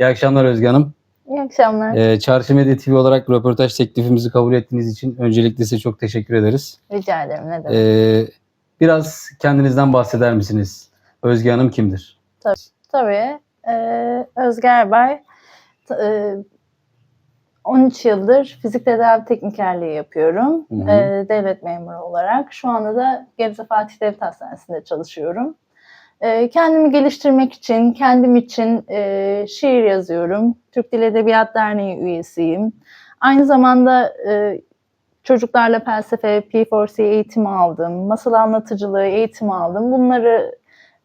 İyi akşamlar Özge Hanım. İyi akşamlar. Ee, Çarşı Medya TV olarak röportaj teklifimizi kabul ettiğiniz için öncelikle size çok teşekkür ederiz. Rica ederim. Ne demek. Ee, biraz kendinizden bahseder misiniz? Özge Hanım kimdir? Tabii. Ee, Özge Erbay e, 13 yıldır fizik tedavi teknikerliği yapıyorum. Hı hı. Ee, devlet memuru olarak. Şu anda da Gebze Fatih Devlet Hastanesi'nde çalışıyorum. Ee, kendimi geliştirmek için, kendim için e, şiir yazıyorum. Türk Dil Edebiyat Derneği üyesiyim. Aynı zamanda e, çocuklarla felsefe, P4C eğitimi aldım. Masal anlatıcılığı eğitimi aldım. Bunları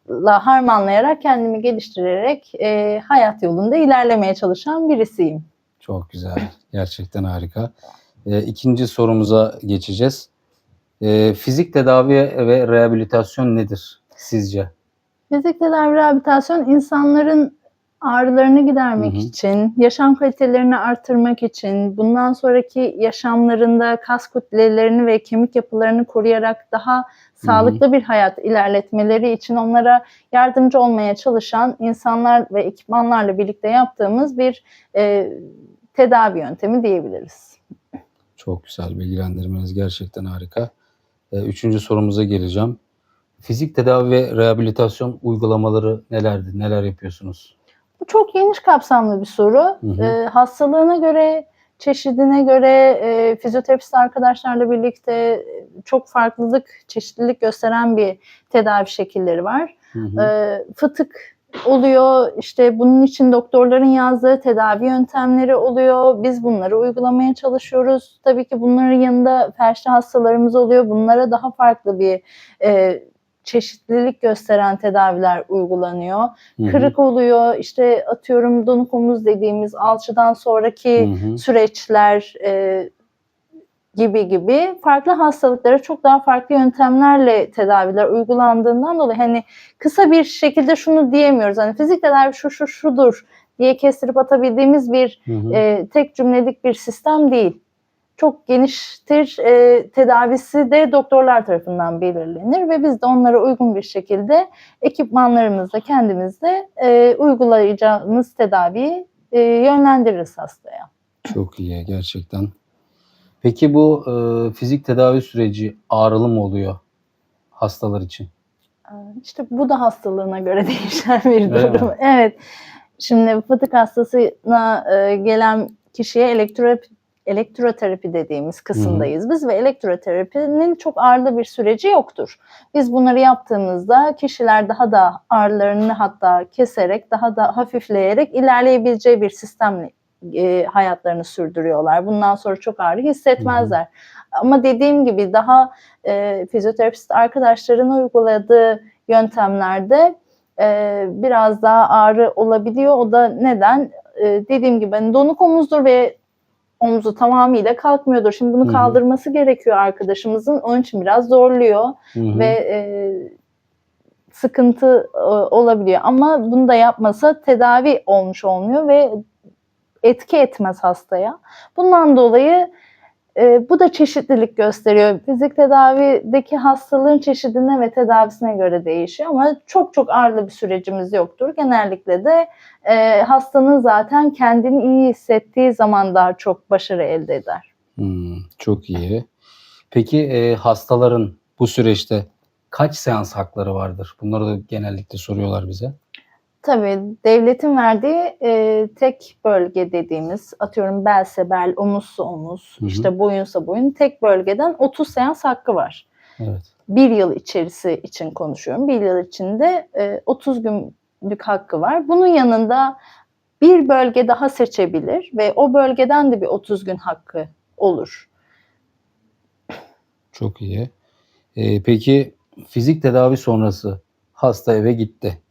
la harmanlayarak kendimi geliştirerek e, hayat yolunda ilerlemeye çalışan birisiyim. Çok güzel. Gerçekten harika. Ee, ikinci sorumuza geçeceğiz. Ee, fizik tedavi ve rehabilitasyon nedir sizce? Fizik tedavi rehabilitasyon insanların ağrılarını gidermek Hı hı. için, yaşam kalitelerini artırmak için, bundan sonraki yaşamlarında kas kütlelerini ve kemik yapılarını koruyarak daha sağlıklı bir hayat ilerletmeleri için onlara yardımcı olmaya çalışan insanlar ve ekipmanlarla birlikte yaptığımız bir e, tedavi yöntemi diyebiliriz. Çok güzel bilgilendirmeniz gerçekten harika. Ee, üçüncü sorumuza geleceğim. Fizik tedavi ve rehabilitasyon uygulamaları nelerdir? Neler yapıyorsunuz? Bu çok geniş kapsamlı bir soru. Hı hı. Ee, hastalığına göre, çeşidine göre e, fizyoterapist arkadaşlarla birlikte e, çok farklılık, çeşitlilik gösteren bir tedavi şekilleri var. Hı hı. Ee, fıtık oluyor, işte bunun için doktorların yazdığı tedavi yöntemleri oluyor. Biz bunları uygulamaya çalışıyoruz. Tabii ki bunların yanında felçli hastalarımız oluyor. Bunlara daha farklı bir e, çeşitlilik gösteren tedaviler uygulanıyor Hı hı. kırık oluyor. İşte atıyorum donuk omuz dediğimiz alçıdan sonraki Hı hı. süreçler e, gibi gibi farklı hastalıklara çok daha farklı yöntemlerle tedaviler uygulandığından dolayı hani kısa bir şekilde şunu diyemiyoruz. Hani fizik tedavi şu şu şudur diye kestirip atabildiğimiz bir Hı hı. e, tek cümlelik bir sistem değil. Çok geniştir. E, tedavisi de doktorlar tarafından belirlenir ve biz de onlara uygun bir şekilde ekipmanlarımızla kendimizde e, uygulayacağımız tedaviyi e, yönlendiririz hastaya. Çok iyi gerçekten. Peki bu e, fizik tedavi süreci ağrılı mı oluyor hastalar için? İşte bu da hastalığına göre değişen bir durum. Evet. Şimdi fıtık hastasına e, gelen kişiye elektroterapi, elektroterapi dediğimiz kısımdayız biz ve elektroterapinin çok ağırlı bir süreci yoktur. Biz bunları yaptığımızda kişiler daha da ağrılarını hatta keserek daha da hafifleyerek ilerleyebileceği bir sistemle e, hayatlarını sürdürüyorlar. Bundan sonra çok ağrı hissetmezler. Ama dediğim gibi daha e, fizyoterapist arkadaşların uyguladığı yöntemlerde e, biraz daha ağrı olabiliyor. O da neden? E, dediğim gibi hani donuk omuzdur ve omuzu tamamıyla kalkmıyordur. Şimdi bunu hı. kaldırması gerekiyor arkadaşımızın. Onun için biraz zorluyor Hı hı. ve e, sıkıntı e, olabiliyor. Ama bunu da yapmasa tedavi olmuş olmuyor ve etki etmez hastaya. Bundan dolayı e, bu da çeşitlilik gösteriyor. Fizik tedavideki hastalığın çeşidine ve tedavisine göre değişiyor ama çok çok ağırlı bir sürecimiz yoktur. Genellikle de e, hastanın zaten kendini iyi hissettiği zaman daha çok başarı elde eder. Hmm, çok iyi. Peki e, hastaların bu süreçte kaç seans hakları vardır? Bunları da genellikle soruyorlar bize. Tabii devletin verdiği e, tek bölge dediğimiz atıyorum belse bel, omuzsa omuz, Hı hı. işte boyunsa boyun tek bölgeden 30 seans hakkı var. Evet. Bir yıl içerisi için konuşuyorum. Bir yıl içinde e, 30 günlük hakkı var. Bunun yanında bir bölge daha seçebilir ve o bölgeden de bir 30 gün hakkı olur. Çok iyi. E, peki fizik tedavi sonrası hasta eve gitti.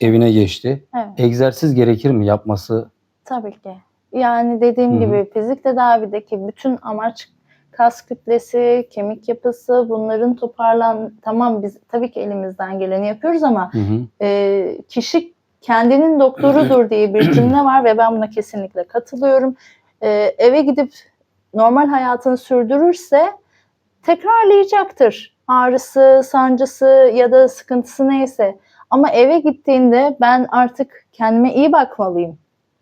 Evine geçti. Evet. Egzersiz gerekir mi yapması? Tabii ki. Yani dediğim Hı hı. gibi fizik tedavideki bütün amaç kas kütlesi, kemik yapısı bunların toparlan tamam biz tabii ki elimizden geleni yapıyoruz ama Hı hı. e, kişi kendinin doktorudur diye bir cümle var ve ben buna kesinlikle katılıyorum. E, eve gidip normal hayatını sürdürürse tekrarlayacaktır. Ağrısı, sancısı ya da sıkıntısı neyse. Ama eve gittiğinde ben artık kendime iyi bakmalıyım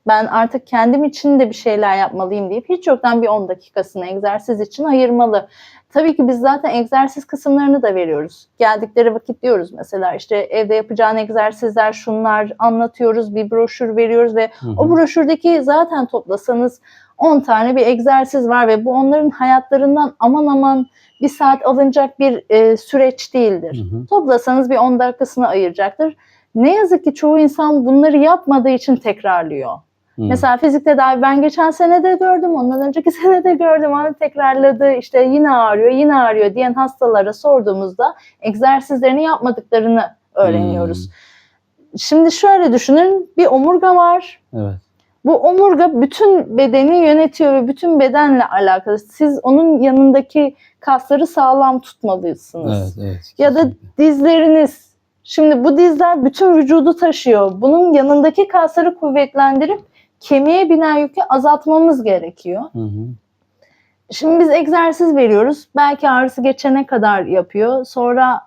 Ben artık kendim için de bir şeyler yapmalıyım deyip hiç yoktan bir 10 dakikasını egzersiz için ayırmalı. Tabii ki biz zaten egzersiz kısımlarını da veriyoruz. Geldikleri vakit diyoruz mesela işte evde yapacağın egzersizler şunlar anlatıyoruz, bir broşür veriyoruz ve Hı hı. o broşürdeki zaten toplasanız 10 tane bir egzersiz var ve bu onların hayatlarından aman aman bir saat alınacak bir e, süreç değildir. Hı hı. Toplasanız bir 10 dakikasını ayıracaktır. Ne yazık ki çoğu insan bunları yapmadığı için tekrarlıyor. Hı. Mesela fizik tedavi ben geçen sene de gördüm, ondan önceki sene de gördüm. Onu tekrarladı, işte yine ağrıyor, yine ağrıyor diyen hastalara sorduğumuzda egzersizlerini yapmadıklarını öğreniyoruz. Şimdi şöyle düşünün, bir omurga var. Evet. Bu omurga bütün bedeni yönetiyor ve bütün bedenle alakalı. Siz onun yanındaki kasları sağlam tutmalısınız. Evet, evet. Ya da dizleriniz. Şimdi bu dizler bütün vücudu taşıyor. Bunun yanındaki kasları kuvvetlendirip kemiğe binen yükü azaltmamız gerekiyor. Hı hı. Şimdi biz egzersiz veriyoruz. Belki ağrısı geçene kadar yapıyor. Sonra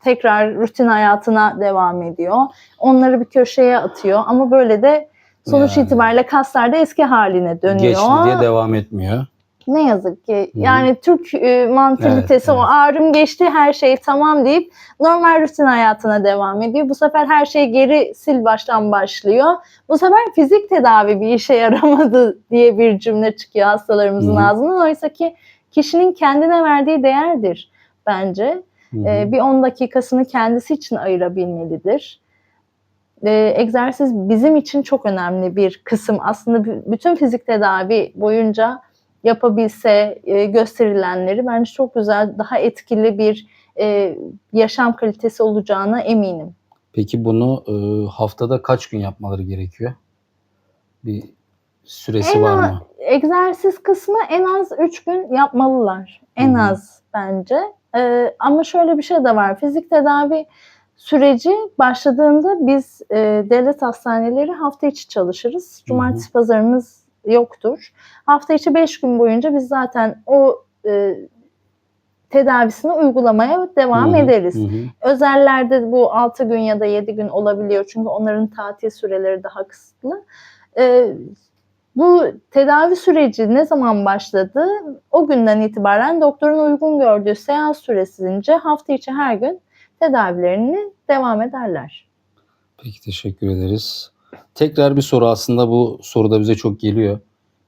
tekrar rutin hayatına devam ediyor. Onları bir köşeye atıyor. Ama böyle de sonuç Yani. itibariyle kaslar da eski haline dönüyor. Geçti diye devam etmiyor. Ne yazık ki. Hı. Yani Türk e, mantalitesi Evet, o evet. ağrım geçti her şey tamam deyip normal rutin hayatına devam ediyor. Bu sefer her şey geri sil baştan başlıyor. Bu sefer fizik tedavi bir işe yaramadı diye bir cümle çıkıyor hastalarımızın Hı. ağzından. Oysa ki kişinin kendine verdiği değerdir bence. Hı hı. Ee, bir 10 dakikasını kendisi için ayırabilmelidir. Ee, egzersiz bizim için çok önemli bir kısım. Aslında bütün fizik tedavi boyunca yapabilse e, gösterilenleri bence çok güzel, daha etkili bir e, yaşam kalitesi olacağına eminim. Peki bunu e, haftada kaç gün yapmaları gerekiyor? Bir süresi En var mı? Egzersiz kısmı en az 3 gün yapmalılar. En Hı hı. az bence. Ee, ama şöyle bir şey de var. Fizik tedavi süreci başladığında biz e, devlet hastaneleri hafta içi çalışırız. Cumartesi pazarımız yoktur. Hafta içi 5 gün boyunca biz zaten o e, tedavisini uygulamaya devam Hı hı, ederiz. hı hı. Özellerde bu 6 gün ya da 7 gün olabiliyor çünkü onların tatil süreleri daha kısıtlı. Ee, bu tedavi süreci ne zaman başladı? O günden itibaren doktorun uygun gördüğü seans süresince hafta içi her gün tedavilerini devam ederler. Peki teşekkür ederiz. Tekrar bir soru aslında bu soru da bize çok geliyor.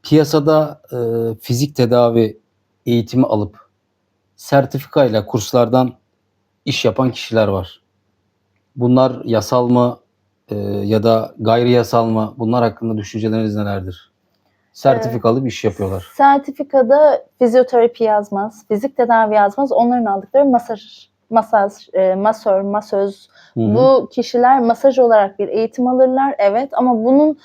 Piyasada e, fizik tedavi eğitimi alıp sertifikayla kurslardan iş yapan kişiler var. Bunlar yasal mı e, ya da gayri yasal mı? Bunlar hakkında düşünceleriniz nelerdir? Sertifika alıp iş yapıyorlar. Sertifikada fizyoterapi yazmaz, fizik tedavi yazmaz. Onların aldıkları masaj, masaj, e, masör, masöz, Hı hı. Bu kişiler masaj olarak bir eğitim alırlar evet ama bunun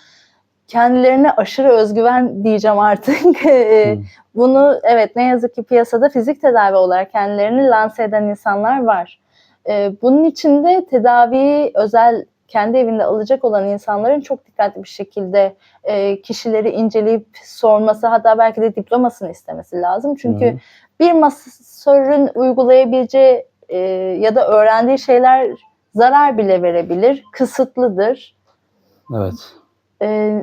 kendilerine aşırı özgüven diyeceğim artık. E. Bunu evet ne yazık ki piyasada fizik tedavi olarak kendilerini lanse eden insanlar var. E, Bunun için de tedaviyi özel kendi evinde alacak olan insanların çok dikkatli bir şekilde e, kişileri inceleyip sorması hatta belki de diplomasını istemesi lazım. Çünkü hı. bir masörün uygulayabileceği e, ya da öğrendiği şeyler zarar bile verebilir, kısıtlıdır. Evet. E,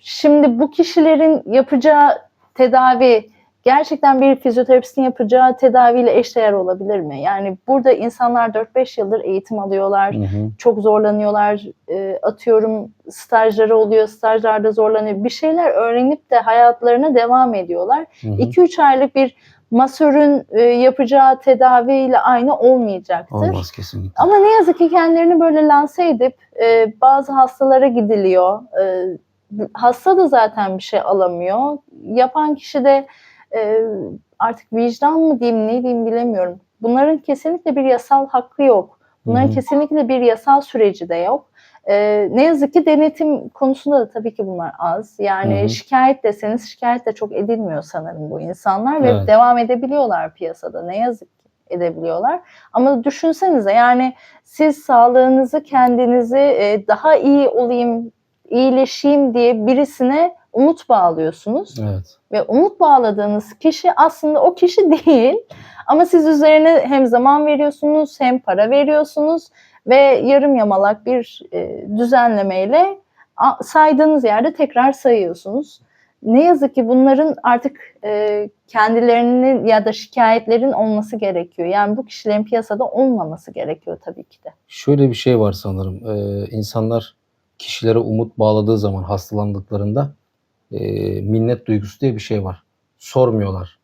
şimdi bu kişilerin yapacağı tedavi gerçekten bir fizyoterapistin yapacağı tedaviyle eşdeğer olabilir mi? Yani burada insanlar 4-5 yıldır eğitim alıyorlar, Hı hı. çok zorlanıyorlar, e, atıyorum stajları oluyor, stajlarda zorlanıyor. Bir şeyler öğrenip de hayatlarına devam ediyorlar. Hı hı. 2-3 aylık bir masörün e, yapacağı tedaviyle aynı olmayacaktır. Olmaz kesinlikle. Ama ne yazık ki kendilerini böyle lanse edip e, bazı hastalara gidiliyor. E, hasta da zaten bir şey alamıyor. Yapan kişi de e, artık vicdan mı diyeyim ne diyeyim bilemiyorum. Bunların kesinlikle bir yasal hakkı yok. Bunların hı. kesinlikle bir yasal süreci de yok. E, ne yazık ki denetim konusunda da tabii ki bunlar az. Yani Hı hı. şikayet deseniz şikayet de çok edilmiyor sanırım bu insanlar ve Evet. devam edebiliyorlar piyasada. Ne yazık ki edebiliyorlar. Ama düşünsenize yani siz sağlığınızı kendinizi e, daha iyi olayım, iyileşeyim diye birisine umut bağlıyorsunuz. Evet. Ve umut bağladığınız kişi aslında o kişi değil. Ama siz üzerine hem zaman veriyorsunuz hem para veriyorsunuz ve yarım yamalak bir e, düzenlemeyle saydığınız yerde tekrar sayıyorsunuz. Ne yazık ki bunların artık e, kendilerinin ya da şikayetlerin olması gerekiyor. Yani bu kişilerin piyasada olmaması gerekiyor tabii ki de. Şöyle bir şey var sanırım. Ee, insanlar kişilere umut bağladığı zaman hastalandıklarında e, minnet duygusu diye bir şey var. Sormuyorlar.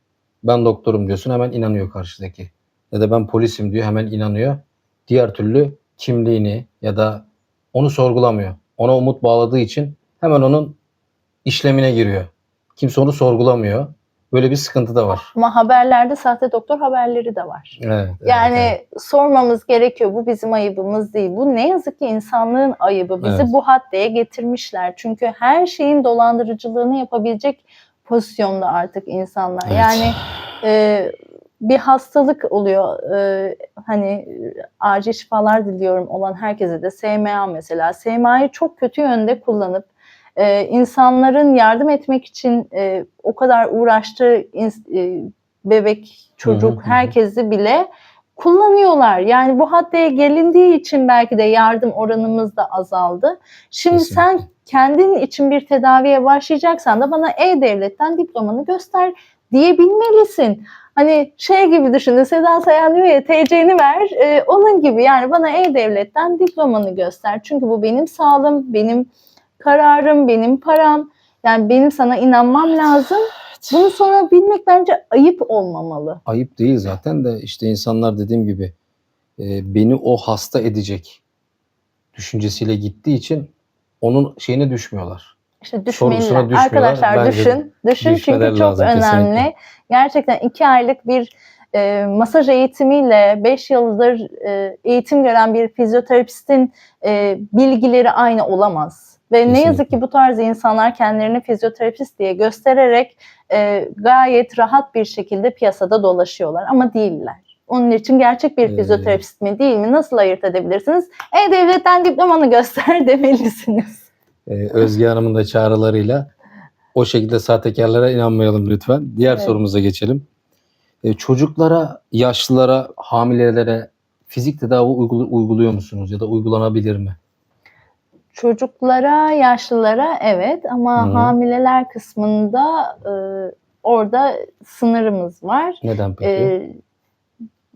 Ben doktorum diyorsun hemen inanıyor karşıdaki. Ya da ben polisim diyor hemen inanıyor. Diğer türlü kimliğini ya da onu sorgulamıyor. Ona umut bağladığı için hemen onun işlemine giriyor. Kimse onu sorgulamıyor. Böyle bir sıkıntı da var. Ama haberlerde sahte doktor haberleri de var. Evet. Yani evet. sormamız gerekiyor. Bu bizim ayıbımız değil. Bu ne yazık ki insanlığın ayıbı. Bizi Evet. bu haddeye getirmişler. Çünkü her şeyin dolandırıcılığını yapabilecek pozisyonda artık insanlar. Evet. Yani e, bir hastalık oluyor. E, hani e, acil şifalar diliyorum olan herkese de SMA mesela. SMA'yı çok kötü yönde kullanıp e, insanların yardım etmek için e, o kadar uğraştığı e, bebek, çocuk, herkesi bile kullanıyorlar. Yani bu haddeye gelindiği için belki de yardım oranımız da azaldı. Şimdi Kesinlikle. sen kendin için bir tedaviye başlayacaksan da bana E-Devlet'ten diplomanı göster diyebilmelisin. Hani şey gibi düşünün Sezen Sayan diyor ya TC'ni ver e, onun gibi yani bana E-Devlet'ten diplomanı göster. Çünkü bu benim sağlığım, benim kararım, benim param. Yani benim sana inanmam lazım. Bunu sonra bilmek bence ayıp olmamalı. ayıp değil zaten de işte insanlar dediğim gibi e, beni o hasta edecek düşüncesiyle gittiği için onun şeyine düşmüyorlar. İşte düşmeliler. Arkadaşlar düşün. Düşün çünkü çok lazım önemli. kesinlikle. Gerçekten iki aylık bir e, masaj eğitimiyle 5 yıldır e, eğitim gören bir fizyoterapistin e, bilgileri aynı olamaz. Ve ne Kesinlikle. yazık ki bu tarz insanlar kendilerini fizyoterapist diye göstererek e, gayet rahat bir şekilde piyasada dolaşıyorlar ama değiller. Onun için gerçek bir Ee, fizyoterapist mi değil mi nasıl ayırt edebilirsiniz? E-Devlet'ten diplomanı göster demelisiniz. Ee, Özge Hanım'ın da çağrılarıyla o şekilde sahtekarlara inanmayalım lütfen. Diğer Evet. sorumuza geçelim. Ee, çocuklara, yaşlılara, hamilelere fizik tedavi uygulu- uyguluyor musunuz ya da uygulanabilir mi? Çocuklara, yaşlılara evet ama Hı hı. hamileler kısmında e, orada sınırımız var. Neden peki? E,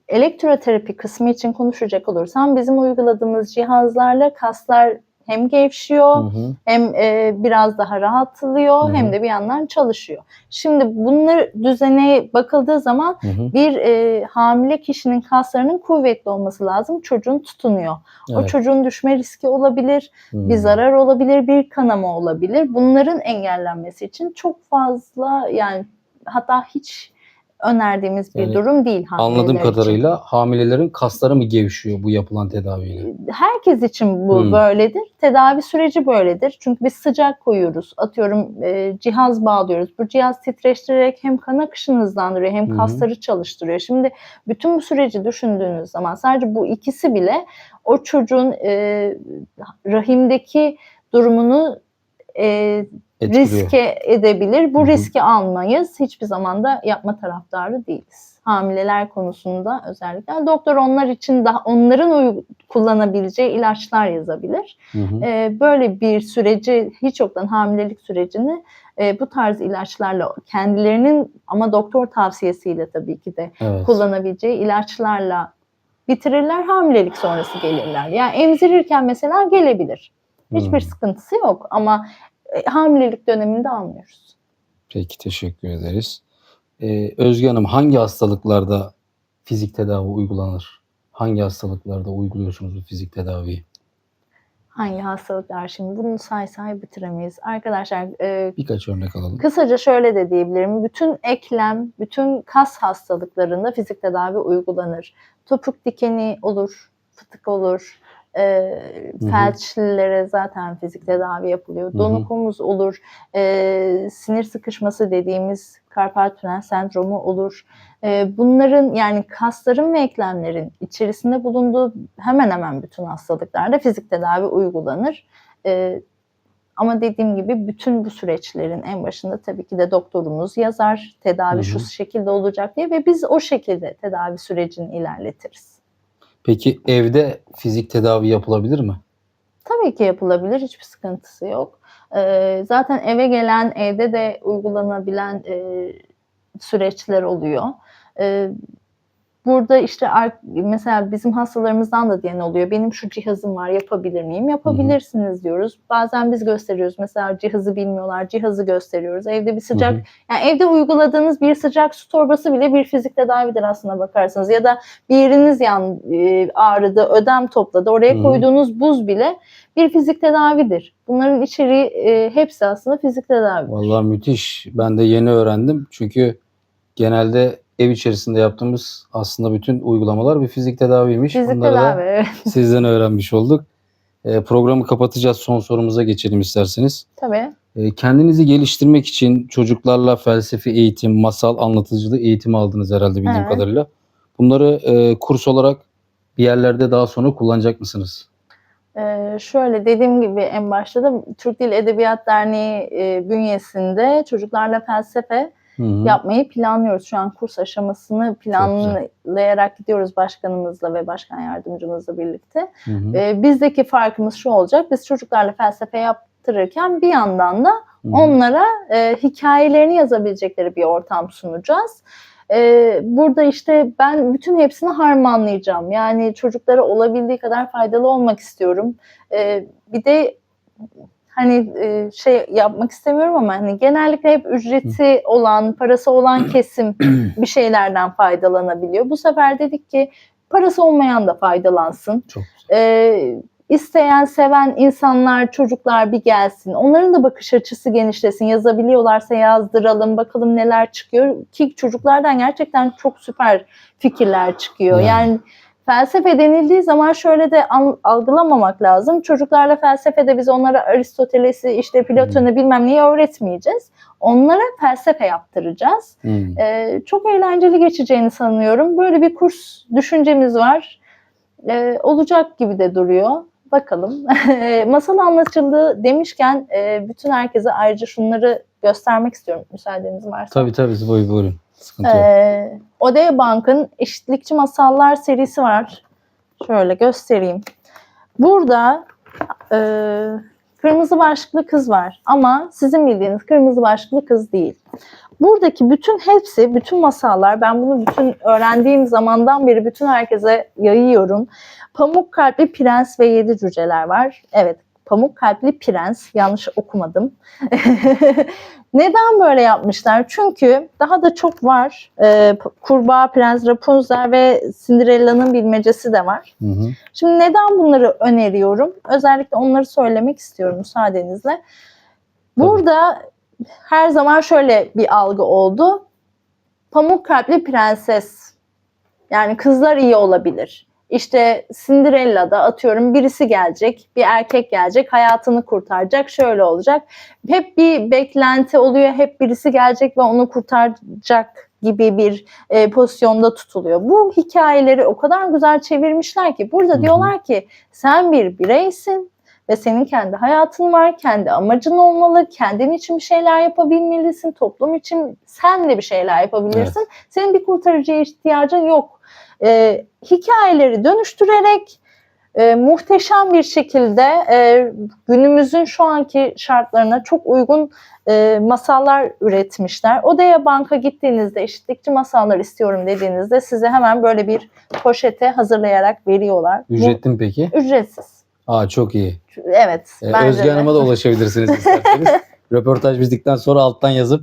elektroterapi kısmı için konuşacak olursam bizim uyguladığımız cihazlarla kaslar hem gevşiyor Hı hı. hem e, biraz daha rahatlıyor Hı hı. hem de bir yandan çalışıyor. Şimdi bunlar düzene bakıldığı zaman Hı hı. bir e, hamile kişinin kaslarının kuvvetli olması lazım. Çocuğun tutunuyor. O Evet. çocuğun düşme riski olabilir bir Hı. zarar olabilir, bir kanama olabilir. Bunların engellenmesi için çok fazla yani hatta hiç önerdiğimiz bir Yani durum değil Anladığım için. kadarıyla hamilelerin kasları mı gevşiyor bu yapılan tedaviyle? Herkes için bu Hmm. böyledir. Tedavi süreci böyledir. Çünkü biz sıcak koyuyoruz. Atıyorum e, cihaz bağlıyoruz. Bu cihaz titreştirerek hem kan akışını hızlandırıyor hem hı. kasları çalıştırıyor. Şimdi bütün bu süreci düşündüğünüz zaman sadece bu ikisi bile o çocuğun e, rahimdeki durumunu e, Etkiliyor. riske edebilir. Bu Hı hı. riski almayız. Hiçbir zaman da yapma taraftarı değiliz. Hamileler konusunda özellikle. Doktor onlar için daha onların kullanabileceği ilaçlar yazabilir. Hı hı. Ee, böyle bir süreci hiç yoktan hamilelik sürecini e, bu tarz ilaçlarla kendilerinin ama doktor tavsiyesiyle tabii ki de Evet. kullanabileceği ilaçlarla bitirirler. Hamilelik sonrası gelirler. Yani emzirirken mesela gelebilir. Hiçbir Hmm. sıkıntısı yok ama e, hamilelik döneminde almıyoruz. Peki teşekkür ederiz. Ee, Özge Hanım hangi hastalıklarda fizik tedavi uygulanır? Hangi hastalıklarda uyguluyorsunuz bu fizik tedaviyi? Hangi hastalıklar şimdi bunu say say bitiremeyiz. Arkadaşlar e, Birkaç örnek alalım. kısaca şöyle de diyebilirim. Bütün eklem, bütün kas hastalıklarında fizik tedavi uygulanır. Topuk dikeni olur, fıtık olur, e, felçlilere zaten fizik tedavi yapılıyor. Hı hı. Donuk omuz olur, e, sinir sıkışması dediğimiz karpal tünel sendromu olur. E, bunların yani kasların ve eklemlerin içerisinde bulunduğu hemen hemen bütün hastalıklarda fizik tedavi uygulanır. E, ama dediğim gibi bütün bu süreçlerin en başında tabii ki de doktorumuz yazar tedavi Hı hı. şu şekilde olacak diye ve biz o şekilde tedavi sürecini ilerletiriz. Peki evde fizik tedavi yapılabilir mi? Tabii ki yapılabilir. Hiçbir sıkıntısı yok. Ee, zaten eve gelen, evde de uygulanabilen e, süreçler oluyor. Ee, burada işte mesela bizim hastalarımızdan da diyen oluyor. Benim şu cihazım var yapabilir miyim? Yapabilirsiniz diyoruz. Bazen biz gösteriyoruz. Mesela cihazı bilmiyorlar. Cihazı gösteriyoruz. Evde bir sıcak Hı hı. yani evde uyguladığınız bir sıcak su torbası bile bir fizik tedavidir aslına bakarsanız. Ya da bir yeriniz yan e, ağrıdı, ödem topladı. Oraya Hı. koyduğunuz buz bile bir fizik tedavidir. Bunların içeriği e, hepsi aslında fizik tedavidir. Vallahi müthiş. Ben de yeni öğrendim. Çünkü genelde ev içerisinde yaptığımız aslında bütün uygulamalar bir fizik tedaviymiş. Fizik Bunları da tedavi. evet. sizden öğrenmiş olduk. E, programı kapatacağız. Son sorumuza geçelim isterseniz. Tabii. E, kendinizi geliştirmek için çocuklarla felsefi eğitim, masal anlatıcılığı eğitimi aldınız herhalde bildiğim Evet. kadarıyla. Bunları e, kurs olarak bir yerlerde daha sonra kullanacak mısınız? Ee, şöyle dediğim gibi en başta da Türk Dil Edebiyat Derneği e, bünyesinde çocuklarla felsefe Hı hı. yapmayı planlıyoruz. Şu an kurs aşamasını planlayarak gidiyoruz başkanımızla ve başkan yardımcımızla birlikte. Hı hı. Ee, bizdeki farkımız şu olacak. Biz çocuklarla felsefe yaptırırken bir yandan da Hı hı. onlara e, hikayelerini yazabilecekleri bir ortam sunacağız. Ee, burada işte ben bütün hepsini harmanlayacağım. Yani çocuklara olabildiği kadar faydalı olmak istiyorum. Ee, bir de hani e, şey yapmak istemiyorum ama hani genellikle hep ücreti olan, parası olan kesim bir şeylerden faydalanabiliyor. Bu sefer dedik ki parası olmayan da faydalansın. Çok güzel. Ee, isteyen, seven insanlar, çocuklar bir gelsin. Onların da bakış açısı genişlesin. Yazabiliyorlarsa yazdıralım. Bakalım neler çıkıyor. Ki çocuklardan gerçekten çok süper fikirler çıkıyor. Yani. Yani, felsefe denildiği zaman şöyle de algılamamak lazım. Çocuklarla felsefede biz onlara Aristoteles'i, işte Platon'u bilmem neyi öğretmeyeceğiz. Onlara felsefe yaptıracağız. Hı. Ee, çok eğlenceli geçeceğini sanıyorum. Böyle bir kurs düşüncemiz var. Ee, olacak gibi de duruyor. Bakalım. Masal anlatıcılığı demişken e, bütün herkese ayrıca şunları göstermek istiyorum müsaadeniz varsa. Tabii tabii buyurun. buyurun. Sıkıntı yok. Ee, Odea Bank'ın Eşitlikçi Masallar serisi var. Şöyle göstereyim. Burada e, kırmızı başlıklı kız var ama sizin bildiğiniz kırmızı başlıklı kız değil. Buradaki bütün hepsi, bütün masallar, ben bunu bütün öğrendiğim zamandan beri bütün herkese yayıyorum. Pamuk Kalpli Prens ve Yedi Cüceler var. Evet, Pamuk Kalpli Prens, yanlış okumadım. Neden böyle yapmışlar? Çünkü daha da çok var. Ee, Kurbağa Prens, Rapunzel ve Cinderella'nın bilmecesi de var. Hı hı. Şimdi neden bunları öneriyorum? Özellikle onları söylemek istiyorum müsaadenizle. Burada her zaman şöyle bir algı oldu. Pamuk kalpli prenses. Yani kızlar iyi olabilir. İşte Cinderella'da atıyorum birisi gelecek, bir erkek gelecek, hayatını kurtaracak, şöyle olacak. Hep bir beklenti oluyor, hep birisi gelecek ve onu kurtaracak gibi bir e, pozisyonda tutuluyor. Bu hikayeleri o kadar güzel çevirmişler ki burada hı. diyorlar ki sen bir bireysin ve senin kendi hayatın var, kendi amacın olmalı, kendin için bir şeyler yapabilmelisin, toplum için sen de bir şeyler yapabilirsin. Senin bir kurtarıcıya ihtiyacın yok. Ee, hikayeleri dönüştürerek e, muhteşem bir şekilde e, günümüzün şu anki şartlarına çok uygun e, masallar üretmişler. Odaya banka gittiğinizde eşitlikçi masallar istiyorum dediğinizde size hemen böyle bir poşete hazırlayarak veriyorlar. Ücretli mi peki? ücretsiz. Aa çok iyi. Evet. Ee, Özge de. Hanım'a da ulaşabilirsiniz isterseniz. Röportaj bittikten sonra alttan yazıp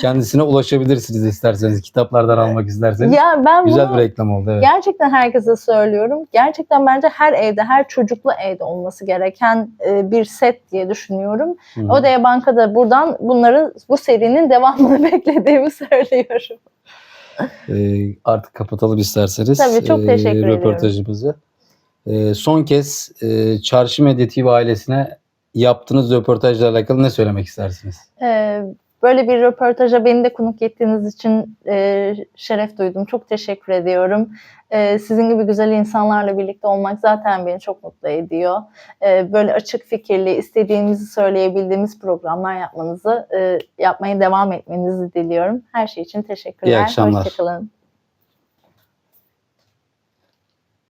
kendisine ulaşabilirsiniz isterseniz. Kitaplardan almak isterseniz. Ya ben Güzel bir reklam oldu. Evet. gerçekten herkese söylüyorum. Gerçekten bence her evde, her çocuklu evde olması gereken e, bir set diye düşünüyorum. Hı hı. Odaya Banka'da buradan bunları bu serinin devamını beklediğimi söylüyorum. Ee, artık kapatalım isterseniz. Tabii, çok teşekkür ediyorum. Röportajımızı. Ee, son kez e, Çarşı Medya TV ailesine yaptığınız röportajla alakalı ne söylemek istersiniz? Ee, böyle bir röportaja beni de konuk ettiğiniz için e, şeref duydum. Çok teşekkür ediyorum. Ee, sizin gibi güzel insanlarla birlikte olmak zaten beni çok mutlu ediyor. Ee, böyle açık fikirli, istediğimizi söyleyebildiğimiz programlar yapmanızı, e, yapmaya devam etmenizi diliyorum. Her şey için teşekkürler. İyi akşamlar. Hoşçakalın.